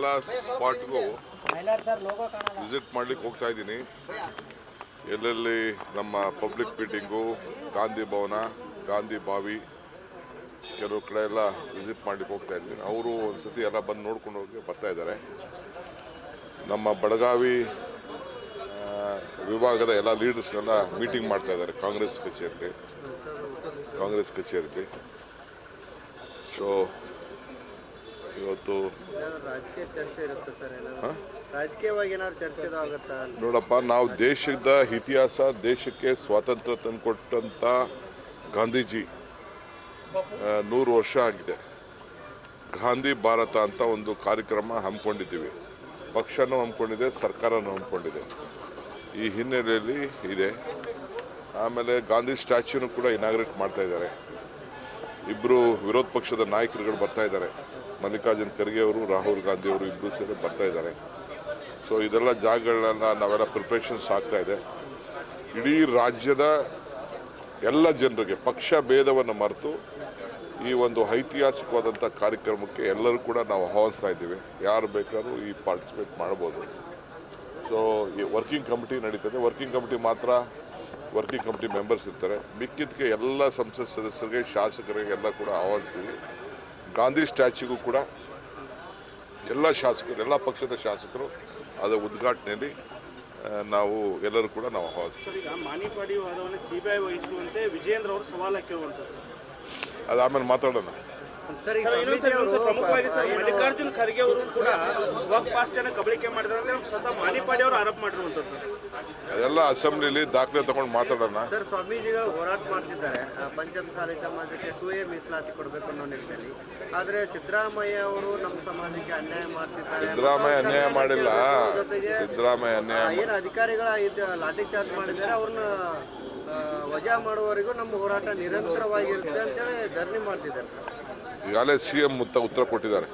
ಎಲ್ಲ ಸ್ಪಾಟ್ಗೂ ವಿಸಿಟ್ ಮಾಡ್ಲಿಕ್ಕೆ ಹೋಗ್ತಾ ಇದ್ದೀನಿ. ಎಲ್ಲೆಲ್ಲಿ ನಮ್ಮ ಪಬ್ಲಿಕ್ ಮೀಟಿಂಗು ಗಾಂಧಿ ಭವನ ಗಾಂಧಿ ಬಾವಿ ಕೆಲವು ಕಡೆ ಎಲ್ಲ ವಿಸಿಟ್ ಮಾಡ್ಲಿಕ್ಕೆ ಹೋಗ್ತಾ ಇದ್ದೀನಿ. ಅವರು ಒಂದ್ಸತಿ ಎಲ್ಲ ಬಂದು ನೋಡ್ಕೊಂಡು ಹೋಗಿ ಬರ್ತಾ ಇದ್ದಾರೆ. ನಮ್ಮ ಬೆಳಗಾವಿ ವಿಭಾಗದ ಎಲ್ಲ ಲೀಡರ್ಸ್ನೆಲ್ಲ ಮೀಟಿಂಗ್ ಮಾಡ್ತಾ ಇದ್ದಾರೆ ಕಾಂಗ್ರೆಸ್ ಕಚೇರಿಲಿ ಕಾಂಗ್ರೆಸ್ ಕಚೇರಿಲಿ ಸೊ ಇವತ್ತು ನೋಡಪ್ಪ ನಾವು ದೇಶದ ಇತಿಹಾಸ ದೇಶಕ್ಕೆ ಸ್ವಾತಂತ್ರ್ಯ ತಂದುಕೊಟ್ಟಂಥ ಗಾಂಧೀಜಿ ನೂರು ವರ್ಷ ಆಗಿದೆ. ಗಾಂಧಿ ಭಾರತ ಅಂತ ಒಂದು ಕಾರ್ಯಕ್ರಮ ಹಮ್ಮಿಕೊಂಡಿದ್ದೀವಿ. ಪಕ್ಷನೂ ಹಮ್ಮಿಕೊಂಡಿದೆ ಸರ್ಕಾರನೂ ಹಮ್ಮಿಕೊಂಡಿದೆ. ಈ ಹಿನ್ನೆಲೆಯಲ್ಲಿ ಇದೆ. ಆಮೇಲೆ ಗಾಂಧಿ ಸ್ಟ್ಯಾಚ್ಯೂನು ಕೂಡ ಇನಾಗ್ರೇಟ್ ಮಾಡ್ತಾ ಇದ್ದಾರೆ. ಇಬ್ಬರು ವಿರೋಧ ಪಕ್ಷದ ನಾಯಕರುಗಳು ಬರ್ತಾ ಇದ್ದಾರೆ. ಮಲ್ಲಿಕಾರ್ಜುನ್ ಖರ್ಗೆ ಅವರು, ರಾಹುಲ್ ಗಾಂಧಿ ಅವರು ಇಬ್ಬರು ಸೇರಿ ಬರ್ತಾ ಇದ್ದಾರೆ. ಸೊ ಇದೆಲ್ಲ ಜಾಗಗಳನ್ನ ನಾವೆಲ್ಲ ಪ್ರಿಪ್ರೇಷನ್ಸ್ ಆಗ್ತಾ ಇದೆ. ಇಡೀ ರಾಜ್ಯದ ಎಲ್ಲ ಜನರಿಗೆ, ಪಕ್ಷ ಭೇದವನ್ನು ಮರೆತು ಈ ಒಂದು ಐತಿಹಾಸಿಕವಾದಂಥ ಕಾರ್ಯಕ್ರಮಕ್ಕೆ ಎಲ್ಲರೂ ಕೂಡ ನಾವು ಆಹ್ವಾನಿಸ್ತಾ ಇದ್ದೀವಿ. ಯಾರು ಬೇಕಾದ್ರೂ ಈ ಪಾರ್ಟಿಸಿಪೇಟ್ ಮಾಡ್ಬೋದು. ಸೊ ಈ ವರ್ಕಿಂಗ್ ಕಮಿಟಿ ನಡೀತದೆ. ವರ್ಕಿಂಗ್ ಕಮಿಟಿ ಮಾತ್ರ ವರ್ಕಿಂಗ್ ಕಮಿಟಿ ಮೆಂಬರ್ಸ್ ಇರ್ತಾರೆ. ಮಿಕ್ಕಿದ್ದಕ್ಕೆ ಎಲ್ಲ ಸಂಸತ್ ಸದಸ್ಯರಿಗೆ ಶಾಸಕರಿಗೆ ಎಲ್ಲ ಕೂಡ ಆಹ್ವಾನಿಸ್ತೀವಿ. ಗಾಂಧಿ ಸ್ಟ್ಯಾಚ್ಯೂಗೂ ಕೂಡ ಎಲ್ಲ ಶಾಸಕರು ಎಲ್ಲ ಪಕ್ಷದ ಶಾಸಕರು ಅದರ ಉದ್ಘಾಟನೆಯಲ್ಲಿ ನಾವು ಎಲ್ಲರೂ ಕೂಡ ನಾವು ಆಹ್ವಾನಿಸ್ತೀವಿ. ಮಾನಿಪಾಡಿ ವಾದವನ್ನು ಸಿಬಿಐ ವಹಿಸುವಂತೆ ವಿಜೇಂದ್ರ ಅವರು ಸವಾಲು ಹಾಕಿರುವಂಥದ್ದು ಆಮೇಲೆ ಮಾತಾಡೋಣ. ಸರ್ ಇನ್ನೊಂದು ಇನ್ನೊಂದು ಪ್ರಮುಖವಾಗಿ ಸರ್ ಮಲ್ಲಿಕಾರ್ಜುನ್ ಖರ್ಗೆ ಅವರು ಕೂಡ ವಕ್ ಅನ್ನ ಕಬಳಿಕೆ ಮಾಡಿದ್ರೆ ಅಂತ ಸ್ವತಃ ಮಾನಿಪಾಡಿ ಅವರು ಆರೋಪ ಮಾಡಿರುವಂತದ್ದು ಅದೆಲ್ಲ ಅಸೆಂಬ್ಲಿಲಿ ದಾಖಲೆ ತಗೊಂಡು ಮಾತಾಡೋಣ. ಸರ್ ಸ್ವಾಮೀಜಿಗಳು ಹೋರಾಟ ಮಾಡ್ತಿದ್ದಾರೆ. ಪಂಚಮ ಪಂಚಮಸಾಲಿ ಸಮಾಜಕ್ಕೆ ಟೂ ಎ ಮೀಸಲಾತಿ ಕೊಡಬೇಕು ಅನ್ನೋ ನಿಟ್ಟಿನಲ್ಲಿ. ಆದರೆ ಸಿದ್ದರಾಮಯ್ಯ ಅವರು ನಮ್ಮ ಸಮಾಜಕ್ಕೆ ಅನ್ಯಾಯ ಮಾಡ್ತಿದ್ದಾರೆ. ಸಿದ್ದರಾಮಯ್ಯ ಅನ್ಯಾಯ ಮಾಡಿಲ್ಲ. ಜೊತೆಗೆ ಸಿದ್ದರಾಮಯ್ಯ ಅನ್ಯಾಯ ಏನು ಅಧಿಕಾರಿಗಳ ಲಾಠಿ ಚಾರ್ಜ್ ಮಾಡಿದ್ದಾರೆ ಅವ್ರನ್ನ ವಜಾ ಮಾಡುವವರೆಗೂ ನಮ್ಮ ಹೋರಾಟ ನಿರಂತರವಾಗಿರುತ್ತೆ ಅಂತೇಳಿ ಧರಣಿ ಮಾಡ್ತಿದ್ದಾರೆ ಈಗಾಗಲೇ ಸಿ ಎಂ ಉತ್ತರ ಕೊಟ್ಟಿದ್ದಾರೆ.